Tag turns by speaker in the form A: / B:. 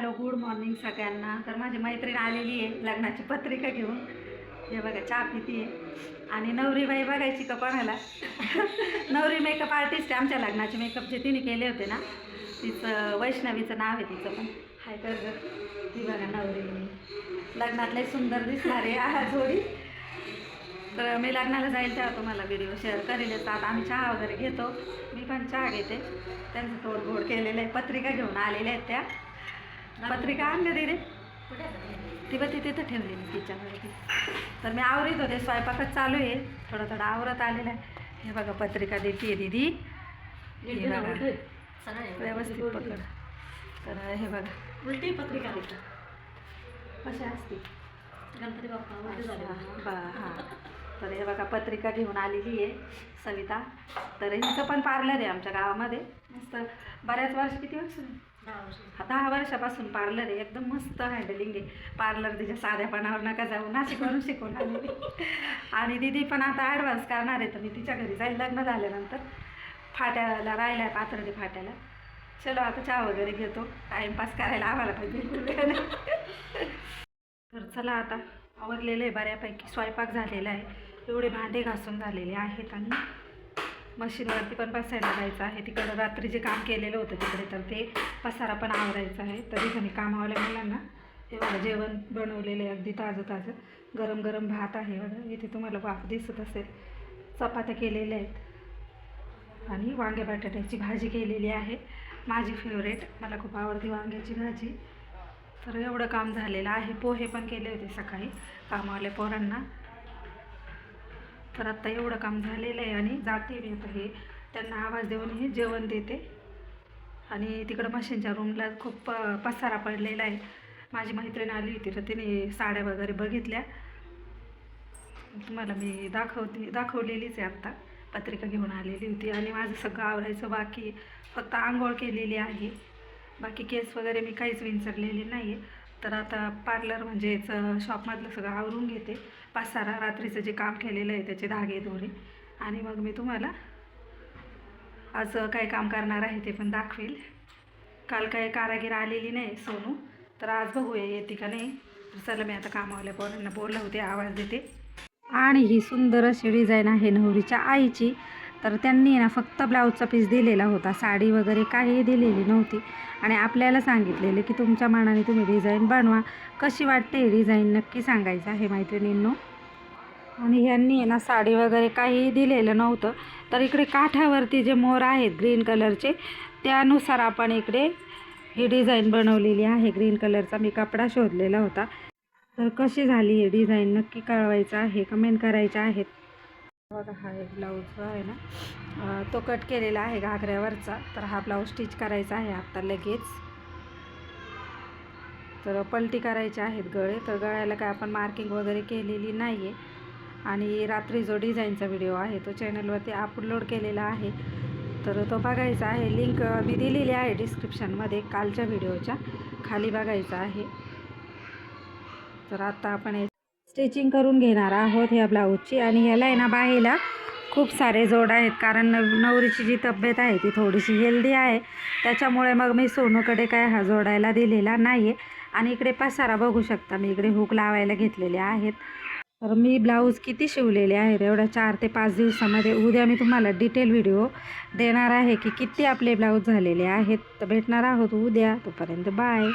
A: Hello good morning सगळ्यांना. तर माझी मैत्रीण आलेली आहे लग्नाची पत्रिका घेऊन. हे बघा चहा पिती आहे आणि नवरी बाई बघायची का कोणाला? नवरी मेकअप आर्टिस्ट आहे आमच्या लग्नाचे मेकअप जे तिने केले होते ना तिचं वैष्णवीचं नाव आहे तिचं पण. हाय कर ती बघा नवरी. लग्नातले सुंदर दिसणार आहे. आहा जोडी. तर मी लग्नाला जाईल तेव्हा तुम्हाला व्हिडिओ शेअर करेल. येतात आम्ही चहा वगैरे घेतो. मी पण चहा घेते. त्यांचं तोडफोड केलेलं आहे. पत्रिका घेऊन आलेल्या आहेत त्या. पत्रिका आणलं रे. ती बघ ती तिथं ठेवलेली तिच्यावरती तर मी आवरीत होते स्वयंपाकच चालू आहे. थोडं थोडं आवरत आलेलं आहे. हे बघा पत्रिका देते दीदी. हे बघा. व्यवस्थित पकड. तर हे बघा.
B: उलटी पत्रिका देतो.
A: कशी असते?
B: गणपती बाप्पा
A: बा हां. तर हे बघा पत्रिका घेऊन आलेली आहे सविता. तर हिचं पण पार्लर आहे आमच्या गावामध्ये. मस्त. बऱ्याच वर्ष किती वर्ष?
B: दहा
A: हा, दहा वर्षापासून पार्लर आहे एकदम मस्त हँडलिंग आहे. पार्लर तिच्या साध्यापणावर नका जाऊ नाशिकवरून शिकून आलेली. आणि दिदी पण आता ॲडव्हान्स करणार आहे तर मी तिच्या घरी जाईल लग्न झाल्यानंतर. फाट्याला राहिला आहे पात्रते फाट्याला. चलो आता चहा वगैरे घेतो. टाईमपास करायला आम्हाला पाहिजे तर चला आता आवरलेलं आहे बऱ्यापैकी. स्वयंपाक झालेला आहे. एवढे भांडे घासून झालेले आहेत आणि मशीनवरती पण बसायला जायचं आहे. तिकडं रात्री जे काम केलेलं होतं तिकडे तर ते पसारा पण आवरायचा आहे. तरी घरी कामावाल्या मुलांना. एवढं जेवण बनवलेलं आहे अगदी ताजं ताजं गरम गरम भात आहे एवढं इथे तुम्हाला वाफ दिसत असेल. चपात्या केलेल्या आहेत. आणि वांगे बटाट्याची भाजी केलेली आहे. माझी फेवरेट मला खूप आवडते वांग्याची भाजी. तर एवढं काम झालेलं आहे. पोहे पण केले होते सकाळी. कामावाल्या पोरांना. तर आत्ता एवढं काम झालेलं आहे आणि जाते मी आता हे. त्यांना आवाज देऊन हे जेवण देते. आणि तिकडं मशीनच्या रूमला खूप प- पसारा पडलेला आहे. माझी मैत्रीण आली होती तर तिने साड्या वगैरे बघितल्या. तुम्हाला मी दाखवते दाखवलेलीच आहे आत्ता पत्रिका घेऊन आलेली होती आणि माझं सगळं आवरायचं बाकी. फक्त आंघोळ केलेली आहे. बाकी केस वगैरे मी काहीच विंचरलेली नाही आहे तर आता पार्लर म्हणजेच शॉपमधलं सगळं आवरून घेते. पाच सारा रात्रीचं जे काम केलेलं आहे त्याचे धागे दोरे. आणि मग मी तुम्हाला आज काय काम करणार आहे ते पण दाखवेल. काल काय कारागीर आलेली नाही सोनू. तर आज बघूया येते का नाही. तर चला मी आता कामावल्या पोरांना होते आवाज देते. आणि ही सुंदर अशी डिझाईन आहे नवरीच्या आईची. तर त्यांनी ना फक्त ब्लाऊजचा पीस दिलेला होता. साडी वगैरे काही दिलेली नव्हती. आणि आपल्याला सांगितलेले की तुमच्या मनाने तुम्ही डिझाईन बनवा. कशी वाटते डिझाईन नक्की सांगायचं आहे मैत्रिणींनो. आणि ह्यांनी आहे ना साडी वगैरे काही दिलेलं नव्हतं. तर इकडे काठावरती जे मोर आहेत ग्रीन कलरचे त्यानुसार आपण इकडे ही डिझाईन बनवलेली आहे. ग्रीन कलरचा मी कपडा शोधलेला होता. तर कशी झाली ही डिझाईन नक्की कळवायचं आहे. कमेंट करायच्या आहेत. बघा हा एक ब्लाऊज आहे ना तो कट केलेला आहे घागऱ्यावरचा. तर हा ब्लाऊज स्टिच करायचा आहे आत्ता लगेच. तर पलटी करायचे आहेत गळे. तर गळ्याला काय आपण मार्किंग वगैरे केलेली नाही आहे आणि रात्री जो डिझाईनचा व्हिडिओ आहे तो चॅनलवरती अपलोड केलेला आहे. तर तो बघायचा आहे. लिंक मी दिलेली आहे डिस्क्रिप्शनमध्ये कालच्या व्हिडिओच्या खाली बघायचा आहे. तर आता आपण स्टिचिंग करून घेणार आहोत ह्या ब्लाऊजची. आणि ह्याला आहे ना बाहेला खूप सारे जोड आहेत कारण नव- नवरीची जी तब्येत आहे ती थोडीशी हेल्दी आहे. त्याच्यामुळे मग मी सोनूकडे काय हा जोडायला दिलेला नाही आहे आणि इकडे पसारा बघू शकता मी इकडे हुक लावायला घेतलेले आहेत. तर मी ब्लाऊज किती शिवलेले आहेत एवढ्या चार ते पाच दिवसामध्ये उद्या मी तुम्हाला डिटेल व्हिडिओ देणार आहे की किती आपले ब्लाऊज झालेले आहेत. तर भेटणार आहोत उद्या तोपर्यंत बाय